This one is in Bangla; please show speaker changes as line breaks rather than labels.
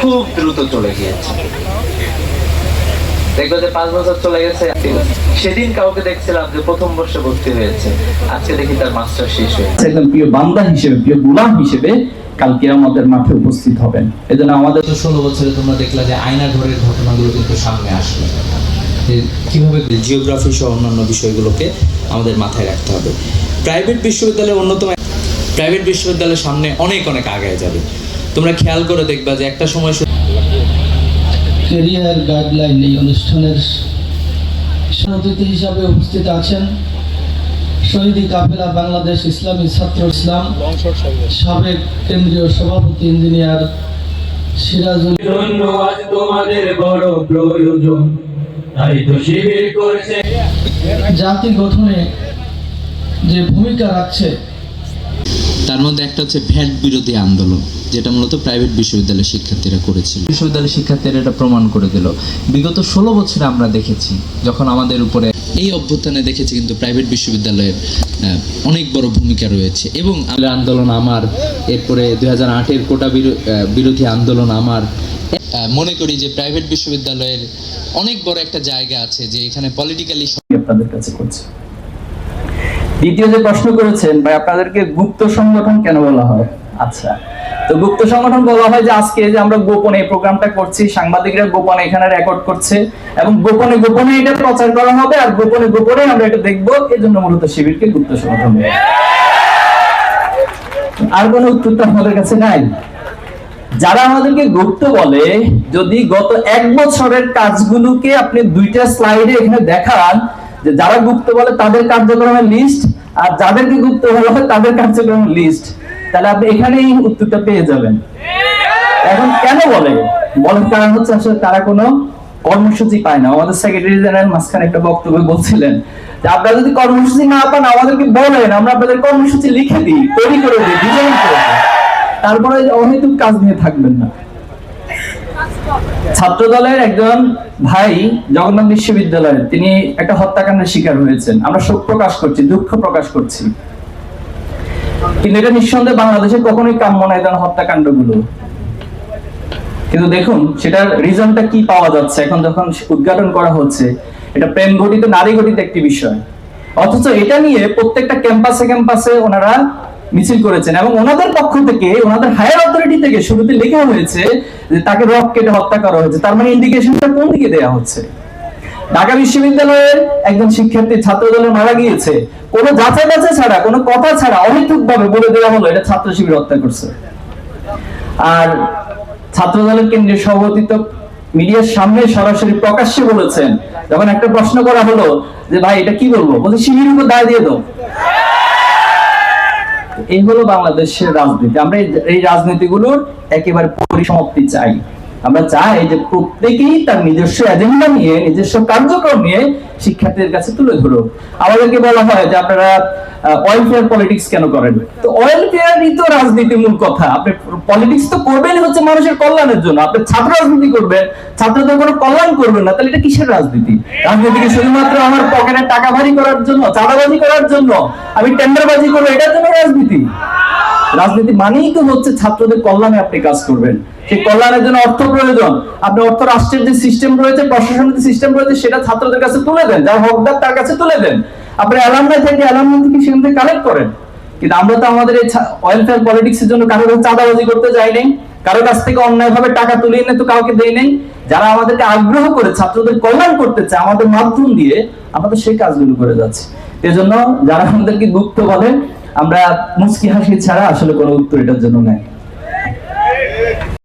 খুব দ্রুত চলে গিয়েছে। দেখবে যে পাঁচ বছর চলে গেছে সেদিন কাউকে দেখছিলাম যে প্রথম বর্ষে ভর্তি হয়েছে। আজকে দেখি তার মাস্টার শেষ হয়েছে
একজন প্রিয় বান্দা হিসেবে প্রিয় গুলাম হিসেবে কালকে আমাদের মাঠে উপস্থিত হবেন। এজন্য আমাদের
ষোলো বছরে তোমরা দেখলা যে আয়না ঘরের ঘটনাগুলো কিন্তু সামনে আসলো কীভাবে জিওগ্রাফি সহ অন্যান্য বিষয়গুলোকে আমাদের মাথায় রাখতে হবে। প্রাইভেট বিশ্ববিদ্যালয়ের অন্যতম প্রাইভেট বিশ্ববিদ্যালয়ের সামনে অনেক অনেক আগায় যাবে। তোমরা খেয়াল করে দেখবা যে একটা সময় শুধু
কেরিয়ার গাইডলাইন এই অনুষ্ঠানের অতিথি হিসাবে উপস্থিত আছেন শহীদি কাফেলা বাংলাদেশ ইসলামী ছাত্র ইসলাম সাবেক কেন্দ্রীয় সভাপতি ইঞ্জিনিয়ার সিরাজুল
আজ তোমাদের বড় প্রয়োজন। তাই তো শিবির করছে।
জাতি গঠনে যে ভূমিকা রাখছে
তার মধ্যে একটা হচ্ছে ভ্যাট বিরোধী আন্দোলন যেটা মূলত প্রাইভেট বিশ্ববিদ্যালয়ের শিক্ষার্থীরা করেছিল। বিশ্ববিদ্যালয়ের শিক্ষার্থীরা এটা প্রমাণ করে দিল। বিগত ষোলো বছরে আমরা দেখেছি যখন আমাদের উপরে এই অভ্যুত্থানে দেখেছি কিন্তু প্রাইভেট বিশ্ববিদ্যালয়ের অনেক বড় ভূমিকা রয়েছে এবং আন্দোলন আমার এরপরে দুই হাজার আটের কোটা বিরোধী আন্দোলন আমার। মনে করি যে প্রাইভেট বিশ্ববিদ্যালয়ের অনেক বড় একটা জায়গা আছে যে এখানে পলিটিক্যালি
আপনাদের কাছে করছি। দ্বিতীয় যে প্রশ্ন করেছেন, ভাই, আপনাদেরকে গুপ্ত সংগঠন কেন বলা হয়? আচ্ছা তো গুপ্ত সংগঠন বলা হয় যে আজকে যে আমরা গোপনে এই প্রোগ্রামটা করছি, সাংবাদিকরা গোপনে এখানে রেকর্ড করছে এবং গোপনে গোপনে এটা প্রচার করা হবে আর গোপনে গোপনে আমরা এটা দেখব। এই জন্য মূলত শিবিরকে গুপ্ত সংগঠন। আর কোনো উত্তর আমাদের কাছে নাই। যারা আমাদেরকে গুপ্ত বলে, যদি গত এক বছরের কাজগুলোকে আপনি দুইটা স্লাইডে এখানে দেখান যে যারা গুপ্ত বলে তাদের কার্যক্রমের লিস্ট আর যাদেরকে গুপ্ত বলা হয় তাদের কার্যক্রমের লিস্ট তাহলে আপনি এখানেই উত্তরটা পেয়ে যাবেন। এখন কেন বলে? বলার কারণ হচ্ছে আসলে তারা কোনো কর্মসূচি পায় না। আমাদের সেক্রেটারি জেনারেল মাঝখানে একটা বক্তব্য বলছিলেন যে, আপনারা যদি কর্মসূচি না পান, আমাদেরকে বলেন, আমরা আপনাদের কর্মসূচি লিখে দিই, তৈরি করে দিই ডিজাইন করে দিই। তারপরে অহেতুক কাজ নিয়ে থাকবেন না। ছাত্র দলের একজন ভাই জগন্নাথ বিশ্ববিদ্যালয়ে তিনি একটা হত্যাকাণ্ডের শিকার হয়েছেন। আমরা শোক প্রকাশ করছি, দুঃখ প্রকাশ করছি। কিন্তু এটা নিঃসন্দেহে বাংলাদেশে কখনোই কাম্য নয় এই ধরনের হত্যাকাণ্ডগুলো। কিন্তু দেখুন, সেটার রিজনটা কি পাওয়া যাচ্ছে? এখন যখন উদ্ঘাটন করা হচ্ছে, এটা প্রেম ঘটিত, নারী ঘটিত একটি বিষয়। অথচ এটা নিয়ে প্রত্যেকটা ক্যাম্পাসে ক্যাম্পাসে ওনারা মিছিল করেছেন এবং ওনাদের পক্ষ থেকে, ওনাদের হায়ার অথরিটি থেকে শুরুতে লেখা হয়েছে যে তাকে রক কেটে হত্যা করা হয়েছে। তার মানে ইন্ডিকেশনটা কোন দিকে দেয়া হচ্ছে? ঢাকা বিশ্ববিদ্যালয়ের একজন শিক্ষার্থী ছাত্র দলে মারা গিয়েছে। কোনো যাচাই বাছাই ছাড়া, কোনো কথা ছাড়া অহেতুক ভাবে বলে দেওয়া হলো, এটা ছাত্র শিবির হত্যা করছে। আর ছাত্র দলের কেন্দ্রীয় সভাপতি তো মিডিয়ার সামনে সরাসরি প্রকাশ্যে বলেছেন, যখন একটা প্রশ্ন করা হলো যে ভাই এটা কি বলব? বলছে শিবির উপর দায় দিয়ে দাও। এই হলো বাংলাদেশের রাজনীতি। আমরা এই- রাজনীতিগুলোর একেবারে পরিসমাপ্তি চাই। আমরা চাই যে প্রত্যেকেই তার নিজস্ব এজেন্ডা নিয়ে, নিজস্ব কার্যক্রম নিয়ে শিক্ষার্থীদের কাছে তুলে ধরো আমাদেরকে বলা হয় যে আপনারা ওয়েলফেয়ার পলিটিক্স কেন করেন? তো ওয়েলফেয়ারই তো রাজনীতি মূল কথা। আপনি পলিটিক্স তো হচ্ছে মানুষের কল্যাণের জন্য। আপনি ছাত্র রাজনীতি করবেন, ছাত্রদের কোনো কল্যাণ করবেন না, তাহলে এটা কিসের রাজনীতি? রাজনীতি কি শুধুমাত্র আমার পকেটে টাকা ভারী করার জন্য, চাঁদাবাজি করার জন্য, আমি টেন্ডারবাজি করব, এটার জন্য রাজনীতি? রাজনীতি মানেই তো হচ্ছে ছাত্রদের কল্যাণে আপনি কাজ করবেন। সেই কল্যাণের জন্য অর্থ প্রয়োজন। আপনি অর্থ রাষ্ট্রের যে সিস্টেম রয়েছে, প্রশাসনের যে সিস্টেম রয়েছে, সেটা ছাত্রদের কাছে তুলে দেন। যার হকদার তার কাছে তুলে দেন। আপনি অ্যালামনাই থেকে অ্যালামনাই থেকে সেখান থেকে কালেক্ট করেন? কিন্তু আমরা তো আমাদের এই ওয়েলফেয়ার পলিটিক্স এর জন্য কাছে চাঁদাবাজি করতে যাই নাই। কারও কাছ থেকে অন্যায়ভাবে টাকা তুলে এনে তো কাউকে দেই নাই। যারা আমাদেরকে আগ্রহ করে ছাত্রদের কল্যাণ করতে চায়, আমাদের মাধ্যম দিয়ে আমরা তো সেই কাজগুলো করে যাচ্ছি। এজন্য যারা আমাদেরকে গুপ্ত বলে আমরা মুস্কি হাসি ছাড়া আসলে কোনো উত্তর এটার জন্য নাই।